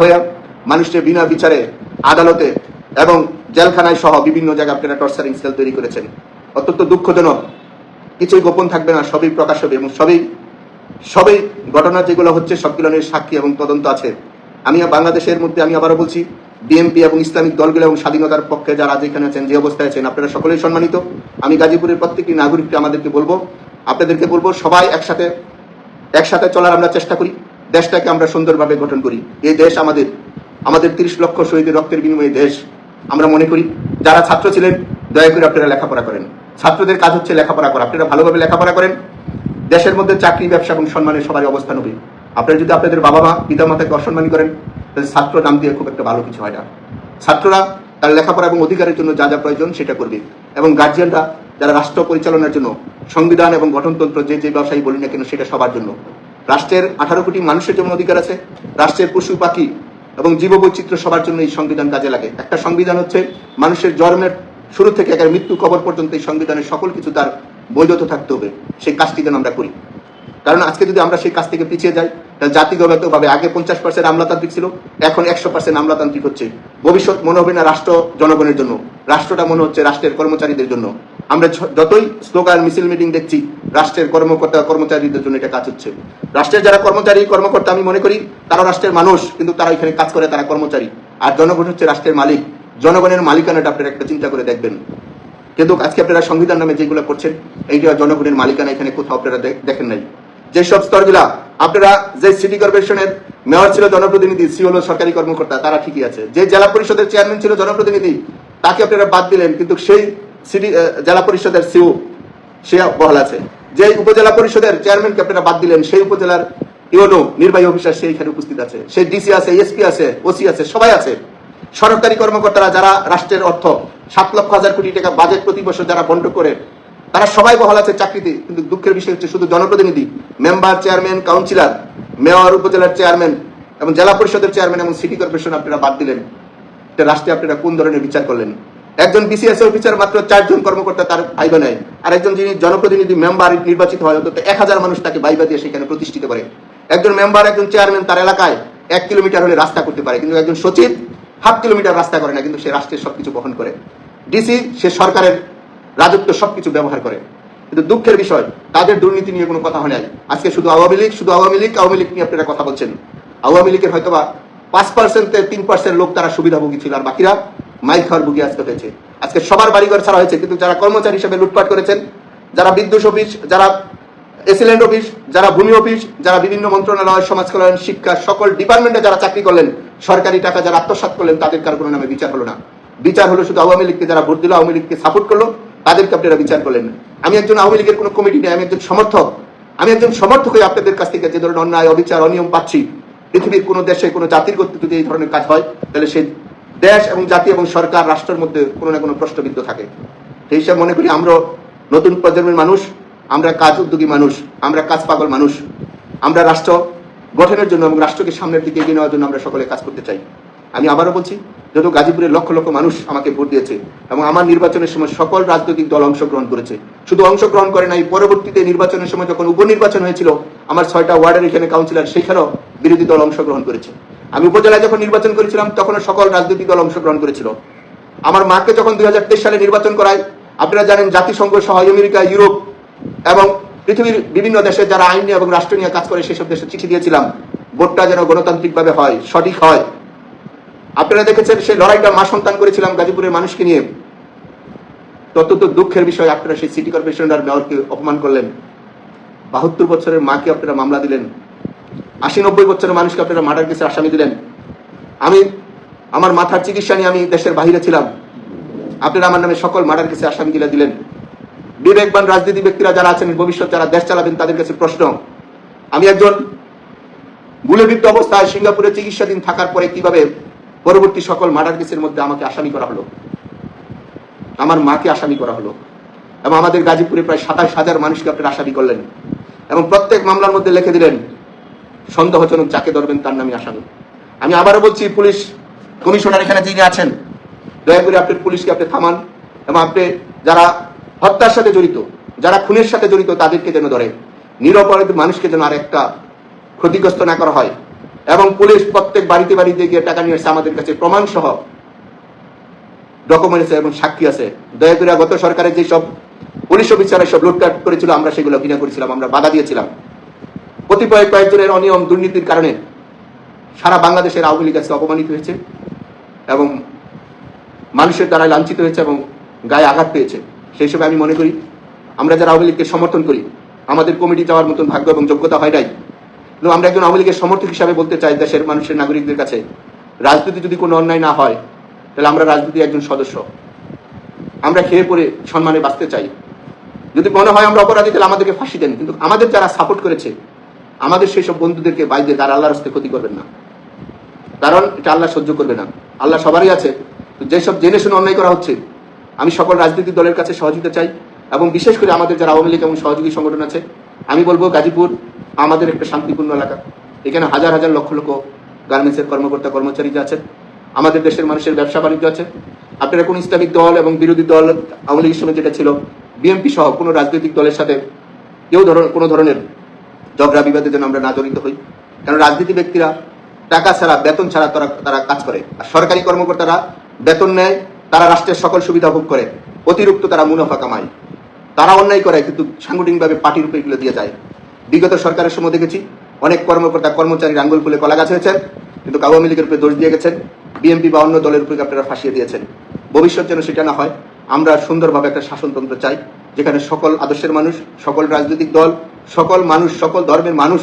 হয়ে মানুষকে বিনা বিচারে আদালতে এবং জেলখানায় সহ বিভিন্ন জায়গায় আপনারা টর্চারিং সেল তৈরি করেছেন। অত্যন্ত দুঃখজনক। কিছুই গোপন থাকবে না, সবই প্রকাশ হবে এবং সবই সবই ঘটনা যেগুলো হচ্ছে সবগুলোর সাক্ষী এবং তদন্ত আছে। আমি বাংলাদেশের মধ্যে আমি আবারও বলছি, বিএনপি এবং ইসলামিক দলগুলো এবং স্বাধীনতার পক্ষে যারা যেখানে আছেন, যে অবস্থায় আছেন, আপনারা সকলেই সম্মানিত। আমি গাজীপুরের প্রত্যেকটি নাগরিককে আমাদেরকে বলব, আপনাদেরকে বলব সবাই একসাথে একসাথে চলার আমরা চেষ্টা করি। দেশটাকে আমরা সুন্দরভাবে গঠন করি। এই দেশ আমাদের আমাদের তিরিশ লক্ষ শহীদের রক্তের বিনিময়ে দেশ, আমরা মনে করি। যারা ছাত্র ছিলেন, দয়া করে আপনারা লেখাপড়া করেন। ছাত্রদের কাজ হচ্ছে লেখাপড়া করা। আপনারা ভালোভাবে লেখাপড়া করেন। দেশের মধ্যে চাকরি, ব্যবসা এবং সম্মানের সবারই অবস্থান হবে। আপনারা যদি আপনাদের বাবা মা পিতা মাতাকে অসম্মানী করেন, তাহলে ছাত্র নাম দিয়ে খুব একটা ভালো কিছু হয় না। ছাত্ররা তার লেখাপড়া এবং অধিকারের জন্য যা যা প্রয়োজন সেটা করবে। এবং গার্জিয়ানরা যারা রাষ্ট্র পরিচালনার জন্য, সংবিধান এবং গঠনতন্ত্র যে যে ব্যবসায়ী বলি না কেন, সেটা সবার জন্য। রাষ্ট্রের আঠারো কোটি মানুষের জন্য অধিকার আছে, রাষ্ট্রের পশু, পাখি এবং জীববৈচিত্র্য সবার জন্য এই সংবিধান কাজে লাগে। একটা সংবিধান হচ্ছে মানুষের জন্মের শুরু থেকে একের মৃত্যু কবর পর্যন্ত এই সংবিধানের সকল কিছু তার বৈধতা থাকতে হবে। সেই কাজটি যেন আমরা করি। কারণ আজকে যদি আমরা সেই কাজ থেকে পিছিয়ে যাই, তাহলে জাতিগতভাবে আগে পঞ্চাশ পার্সেন্ট আমলাতান্ত্রিক ছিল, এখন একশো পার্সেন্ট আমলাতান্ত্রিক হচ্ছে। ভবিষ্যৎ মনে হবে না রাষ্ট্র জনগণের জন্য, রাষ্ট্রটা মনে হচ্ছে রাষ্ট্রের কর্মচারীদের জন্য। আমরা যতই স্লোগান, মিছিল, মিটিং দেখছি, রাষ্ট্রের কর্মকর্তা, কর্মচারীদের জন্য এটা কাজ হচ্ছে। রাষ্ট্রের যারা কর্মচারী, কর্মকর্তা, আমি মনে করি তারা রাষ্ট্রের মানুষ, কিন্তু তারা এখানে কাজ করে, তারা কর্মচারী। আর জনগণ হচ্ছে রাষ্ট্রের মালিক। জনগণের মালিকানাটা আপনারা একটা চিন্তা করে দেখবেন। কিন্তু আজকে আপনারা সংবিধান নামে যেগুলো করছেন, এইটা জনগণের মালিকানা এখানে কোথাও আপনারা দেখেন নাই। যেসব স্তরগুলা আপনারা যে সিটি কর্পোরেশনের মেয়র ছিল জনপ্রতিনিধি সি হলো সরকারি কর্মকর্তা, তারা ঠিকই আছে। যে জেলা পরিষদের চেয়ারম্যান ছিল জনপ্রতিনিধি, তাকে আপনারা বাদ দিলেন, কিন্তু সেই সিটি জেলা পরিষদের সিও, সে বহাল আছে। যে উপজেলা পরিষদের চেয়ারম্যানকে আপনারা বাদ দিলেন, সেই উপজেলার ইউনো নির্বাহী অফিসার সে এখানে উপস্থিত আছে। সেই ডিসি আছে, এসপি আছে, ওসি আছে, সবাই আছে। সরকারি কর্মকর্তারা যারা রাষ্ট্রের অর্থ, সাত লক্ষ হাজার কোটি টাকা বাজেট প্রতি বছর যারা বন্ধ করে তারা সবাই বহাল আছে চাকরিতে, কিন্তু দুঃখের বিষয় হচ্ছে শুধু জনপ্রতিনিধি, মেম্বার, চেয়ারম্যান, কাউন্সিলর, মেয়র, উপজেলার চেয়ারম্যান এবং জেলা পরিষদের চেয়ারম্যান এবং সিটি কর্পোরেশন আপনারা বাদ দিলেন। এটা রাষ্ট্রে আপনারা কোন ধরনের বিচার করলেন? একজন বিসিএস অফিসার মাত্র চারজন কর্মকর্তা তার ভাইবা নেয় আর একজন যিনি জনপ্রতিনিধি মেম্বার নির্বাচিত হয়, অন্তত এক হাজার মানুষ তাকে ভাইবা দিয়ে সেখানে প্রতিষ্ঠিত করে। একজন মেম্বার একজন চেয়ারম্যান তার এলাকায় এক কিলোমিটার হলে রাস্তা করতে পারে, কিন্তু একজন সচিব হাফ কিলোমিটার রাস্তা করে না, কিন্তু সে রাষ্ট্রের সবকিছু বহন করে। ডিসি সে সরকারের রাজত্ব সবকিছু ব্যবহার করে। কিন্তু দুঃখের বিষয়, তাদের দুর্নীতি নিয়ে কোনো কথা হয় নাই। আজকে শুধু আওয়ামী লীগ, শুধু আওয়ামী লীগ আওয়ামী লীগ নিয়ে আপনারা কথা বলছেন। আওয়ামী লীগের হয়তোবা পাঁচ পার্সেন্টে তিন পার্সেন্ট লোক তারা সুবিধাভোগী ছিল, আর বাকিরা মাইল খাওয়ার ভুগি আজকে হয়েছে। আজকে সবার বাড়িঘর ছাড়া হয়েছে, কিন্তু যারা কর্মচারী হিসেবে লুটপাট করেছেন, যারা বিদ্যুৎ অফিস, যারা এসিলেন্ট অফিস, যারা ভূমি অফিস, যারা বিভিন্ন মন্ত্রণালয় সমাজ কল্যাণ শিক্ষা, সকল ডিপার্টমেন্টে যারা চাকরি করলেন, সরকারি টাকা যারা আত্মসাৎ করলেন, তাদের কার কোনো নামে বিচার হলো না। বিচার হলো শুধু আওয়ামী লীগকে, যারা ভোট দিল, আওয়ামী লীগকে সাপোর্ট করল। তাদেরকে আপনারা বিচার করলেন আমি একজন আওয়ামী লীগের কোনো কমিটি নেই, আমি একজন সমর্থক। আমি একজন সমর্থক হয়ে আপনাদের কাছ থেকে যে ধরনের অন্যায়, অবিচার, অনিয়ম পাচ্ছি। পৃথিবীর কোনো দেশে, কোনো জাতির কর্তৃত্ব যদি এই ধরনের কাজ হয়, তাহলে সেই দেশ এবং জাতি এবং সরকার, রাষ্ট্রের মধ্যে কোনো না কোনো প্রশ্নবিদ্ধ থাকে। সেই হিসাবে মনে করি আমরা নতুন প্রজন্মের মানুষ, আমরা কাজ উদ্যোগী মানুষ, আমরা কাজ পাগল মানুষ। আমরা রাষ্ট্র গঠনের জন্য এবং রাষ্ট্রকে সামনের দিকে এগিয়ে নেওয়ার জন্য আমরা সকলে কাজ করতে চাই। আমি আবারও বলছি যেহেতু গাজীপুরের লক্ষ লক্ষ মানুষ আমাকে ভোট দিয়েছে এবং আমার নির্বাচনের সময় সকল রাজনৈতিক দল অংশগ্রহণ করেছে। শুধু অংশগ্রহণ করে নাই, পরবর্তীতে নির্বাচনের সময় যখন উপনির্বাচন হয়েছিল, আমার ছয়টা ওয়ার্ডের এখানে কাউন্সিলর সেখানেও বিরোধী দল অংশগ্রহণ করেছে। আমি উপজেলায় যখন নির্বাচন করেছিলাম তখন সকল রাজনৈতিক দল অংশগ্রহণ করেছিল। আমার মাকে যখন দুই হাজার তেইশ সালে নির্বাচন করায়, আপনারা জানেন জাতিসংঘ সহ আমেরিকা, ইউরোপ এবং পৃথিবীর বিভিন্ন দেশে যারা আইন এবং রাষ্ট্র নিয়ে কাজ করে, সেসব দেশে চিঠি দিয়েছিলাম, ভোটটা যেন গণতান্ত্রিকভাবে হয়, সঠিক হয়। আপনারা দেখেছেন, সেই লড়াইটা মা সন্তান করেছিলাম গাজীপুরের মানুষকে নিয়ে। তত দুঃখের বিষয়, আপনারা সেই সিটি কর্পোরেশন আর মেয়রকে অপমান করলেন। বাহাত্তর বছরের মাকে আপনারা মামলা দিলেন। আশি নব্বই বছরের মানুষকে আপনারা মার্ডার কেসে আসামি দিলেন। আমি, আমার মাথার চিকিৎসা নিয়ে আমি দেশের বাহিরে ছিলাম। আপনারা আমার নামে সকল মার্ডার কেসে আসামি দিলে দিলেন। বিবেকবান রাজনীতি ব্যক্তিরা যারা আছেন, ভবিষ্যৎ যারা দেশ চালাবেন, তাদের কাছে প্রশ্ন। আমি একজন গুলিবিদ্ধ অবস্থায় সিঙ্গাপুরে চিকিৎসাধীন থাকার পরে কীভাবে পরবর্তী সকল মার্ডার কেসের মধ্যে আমাকে আসামি করা হলো। আমার মাকে আসামি করা হলো। এবং আমাদের গাজীপুরে প্রায় সাতাশ হাজার মানুষকে আপনারা আসামি করলেন। এবং প্রত্যেক মামলার মধ্যে লিখে দিলেন, সন্দেহজনক যাকে ধরবেন তার নামে আসামি। আমি আবারও বলছি, পুলিশ কমিশনার এখানে যিনি আছেন, দয়া করে আপনি পুলিশকে আপনি থামান এবং আপনি যারা হত্যার সাথে জড়িত, যারা খুনের সাথে জড়িত, তাদেরকে যেন ধরে। নিরপরাধ মানুষকে যেন আর একটা ক্ষতিগ্রস্ত না করা হয়। এবং পুলিশ প্রত্যেক বাড়িতে বাড়িতে গিয়ে টাকা নিয়ে এসে আমাদের কাছে প্রমাণ সহ ডকুমেন্টস এবং সাক্ষী আছে। দয়া করে গত সরকারের যেসব পুলিশ অফিসার সব লুটপাট করেছিল, আমরা সেগুলো ঘৃণা করেছিলাম, আমরা বাধা দিয়েছিলাম। কতিপয় কয়েকজনের অনিয়ম, দুর্নীতির কারণে সারা বাংলাদেশের আওয়ামী লীগ আজকে অপমানিত হয়েছে এবং মানুষের দ্বারা লাঞ্ছিত হয়েছে এবং গায়ে আঘাত পেয়েছে। সেই হিসেবে আমি মনে করি, আমরা যারা আওয়ামী লীগকে সমর্থন করি, আমাদের কমিটি যাওয়ার মতন ভাগ্য এবং যোগ্যতা হয় নাই। কিন্তু আমরা একজন আওয়ামী লীগের সমর্থক হিসাবে বলতে চাই দেশের মানুষের নাগরিকদের কাছে, রাজনীতি যদি কোনো অন্যায় না হয়, তাহলে আমরা রাজনীতির একজন সদস্য। আমরা খেয়ে পড়ে সম্মানে বাঁচতে চাই। যদি মনে হয় আমরা অপরাধী, তাহলে আমাদেরকে ফাঁসি দেন। কিন্তু আমাদের যারা সাপোর্ট করেছে, আমাদের সেই সব বন্ধুদেরকে বাইরে তারা আল্লাহর রাস্তায় ক্ষতি করবেন না। কারণ এটা আল্লাহ সহ্য করবে না। আল্লাহ সবারই আছে। যেসব জেনে শুনে অন্যায় করা হচ্ছে, আমি সকল রাজনৈতিক দলের কাছে সহযোগিতা চাই এবং বিশেষ করে আমাদের যারা আওয়ামী লীগ এবং সহযোগী সংগঠন আছে, আমি বলব গাজীপুর আমাদের একটা শান্তিপূর্ণ এলাকা। এখানে হাজার হাজার লক্ষ লক্ষ গার্মেন্টসের কর্মকর্তা কর্মচারীরা আছেন, আমাদের দেশের মানুষের ব্যবসা বাণিজ্য আছে। আপনারা কোন ইসলামিক দল এবং বিরোধী দল, আওয়ামী লীগের সময় যেটা ছিল, বিএনপি সহ কোনো রাজনৈতিক দলের সাথে কেউ ধরনের কোনো ধরনের ঝগড়া বিবাদে যেন আমরা না জড়িত হই। কারণ রাজনীতি ব্যক্তিরা টাকা ছাড়া, বেতন ছাড়া তারা তারা কাজ করে। আর সরকারি কর্মকর্তারা বেতন নেয়, তারা রাষ্ট্রের সকল সুবিধা ভোগ করে। অতিরিক্ত তারা মুনাফা কামায়। তারা অন্যায় করে, কিন্তু সাংগঠনিকভাবে পার্টির উপরে এগুলো দিয়ে যায়। বিগত সরকারের সময় দেখেছি, অনেক কর্মকর্তা কর্মচারীর আঙ্গুল ফুলে কলা গাছ হয়েছেন, কিন্তু আওয়ামী লীগের উপরে দোষ দিয়ে গেছেন, বিএনপি বা অন্য দলের উপরে আপনারা ফাঁসিয়ে দিয়েছেন। ভবিষ্যৎ যেন সেটা না হয়, আমরা সুন্দরভাবে একটা শাসনতন্ত্র চাই, যেখানে সকল আদর্শের মানুষ, সকল রাজনৈতিক দল, সকল মানুষ, সকল ধর্মের মানুষ